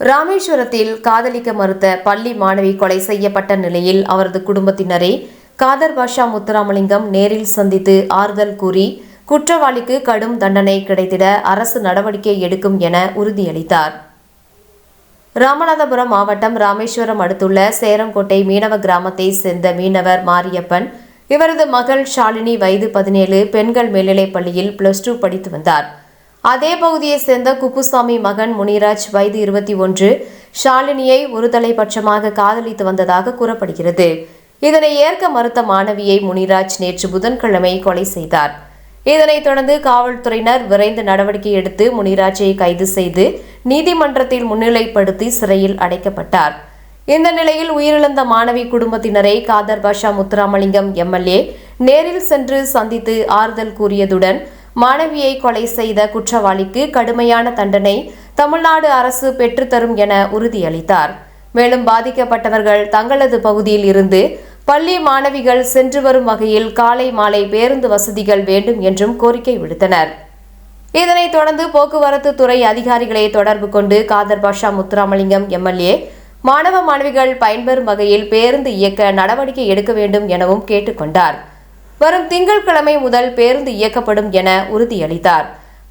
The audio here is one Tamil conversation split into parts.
ராமேஸ்வரத்தில் காதலிக்க மறுத்த பள்ளி மாணவி கொலை செய்யப்பட்ட நிலையில் அவரது குடும்பத்தினரை காதர் பாஷா முத்துராமலிங்கம் நேரில் சந்தித்து ஆறுதல் கூறி குற்றவாளிக்கு கடும் தண்டனை கிடைத்திட அரசு நடவடிக்கை எடுக்கும் என உறுதியளித்தார். ராமநாதபுரம் மாவட்டம் ராமேஸ்வரம் அடுத்துள்ள சேரங்கோட்டை மீனவ கிராமத்தை சேர்ந்த மீனவர் மாரியப்பன் இவரது மகள் ஷாலினி வயது பதினேழு பெண்கள் மேல்நிலைப் பள்ளியில் பிளஸ் டூ படித்து வந்தார். அதே பகுதியைச் சேர்ந்த குப்புசாமி மகன் முனிராஜ் வயது இருபத்தி ஒன்று ஷாலினியை ஒருதலைபட்சமாக காதலித்து வந்ததாக கூறப்படுகிறது. இதனை ஏற்க மறுத்த மாணவியை முனிராஜ் நேற்று புதன்கிழமை கொலை செய்தார். இதனைத் தொடர்ந்து காவல்துறையினர் விரைந்து நடவடிக்கை எடுத்து முனிராஜை கைது செய்து நீதிமன்றத்தில் முன்னிலைப்படுத்தி சிறையில் அடைக்கப்பட்டார். இந்த நிலையில் உயிரிழந்த மாணவி குடும்பத்தினரை காதர் பாஷா முத்துராமலிங்கம் எம்எல்ஏ நேரில் சென்று சந்தித்து ஆறுதல் கூறியதுடன் மாணவியை கொலை செய்த குற்றவாளிக்கு கடுமையான தண்டனை தமிழ்நாடு அரசு பெற்றுத்தரும் என உறுதியளித்தார். மேலும் பாதிக்கப்பட்டவர்கள் தங்களது பகுதியில் இருந்து பள்ளி மாணவிகள் சென்று வரும் வகையில் காலை மாலை பேருந்து வசதிகள் வேண்டும் என்றும் கோரிக்கை விடுத்தனர். இதனைத் தொடர்ந்து போக்குவரத்து துறை அதிகாரிகளை தொடர்பு கொண்டு காதர் பாஷா முத்துராமலிங்கம் எம்எல்ஏ மாணவ மாணவிகள் பயன்பெறும் வகையில் பேருந்து இயக்க நடவடிக்கை எடுக்க வேண்டும் எனவும் கேட்டுக்கொண்டார் வரும் திங்கட்கிழமை முதல் பேருந்து இயக்கப்படும் என உறுதியளித்தார்.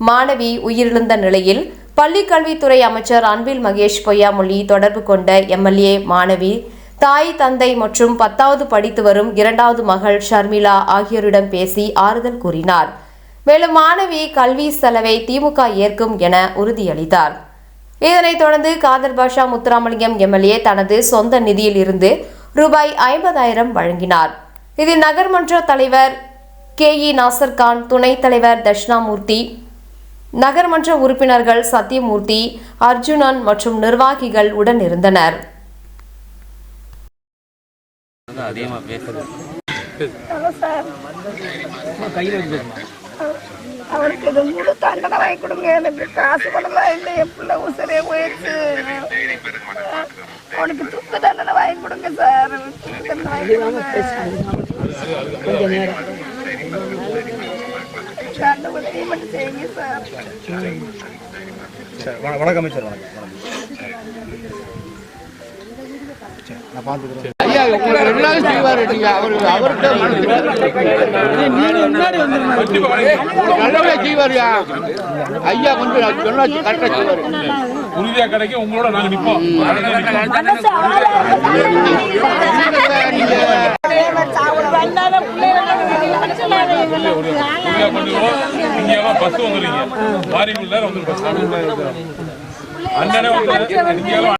மாணவி உயிரிழந்த நிலையில் பள்ளிக்கல்வித்துறை அமைச்சர் அன்பில் மகேஷ் பொய்யாமொழி தொடர்பு கொண்ட எம்எல்ஏ மாணவி தாய் தந்தை மற்றும் பத்தாவது படித்து வரும் இரண்டாவது மகள் ஷர்மிளா ஆகியோரிடம் பேசி ஆறுதல் கூறினார். மேலும் மாணவி கல்வி செலவை திமுக ஏற்கும் என உறுதியளித்தார். இதனைத் தொடர்ந்து காதர் பாஷா முத்துராமலிங்கம் எம்எல்ஏ தனது சொந்த நிதியில் இருந்து ரூபாய் ஐம்பதாயிரம் வழங்கினார். இதில் நகர்மன்ற தலைவர் கே இ நாசர்கான் துணைத் தலைவர் தட்சிணாமூர்த்தி நகர்மன்ற உறுப்பினர்கள் சத்யமூர்த்தி அர்ஜுனன் மற்றும் நிர்வாகிகள் உடன் இருந்தனர். அதிகமாக அவனுக்கு இது முழு தண்டனை வாங்கி கொடுங்க. எனக்கு காசு பணம்லாம் இல்லை என் பிள்ளை உசரே போயிடுச்சு. அவனுக்கு துக்கு தண்டனை வாங்கி கொடுங்க சார். துக்கு தண்டனை வாங்கி கொடுங்க. கொஞ்ச நேரம் செய்யுங்க சார் வணக்கம் அமைச்சர் வணக்கம் நான் பார்த்துக்கிறேன் ஐயா உங்களை எல்லாரும் நீங்க அவரு அவர்கிட்ட நல்லபடியா ஐயா கொஞ்சம் சொன்னா கரெக்டா உறுதியா கிடைக்கும் உங்களோட நாங்க நிப்போம் நீங்க உறுதியா பண்ணுவோம் நீங்க எல்லாம் பஸ் வந்துடுறீங்க மாரிக்குள்ள வந்து பஸ். அண்ணனே வந்து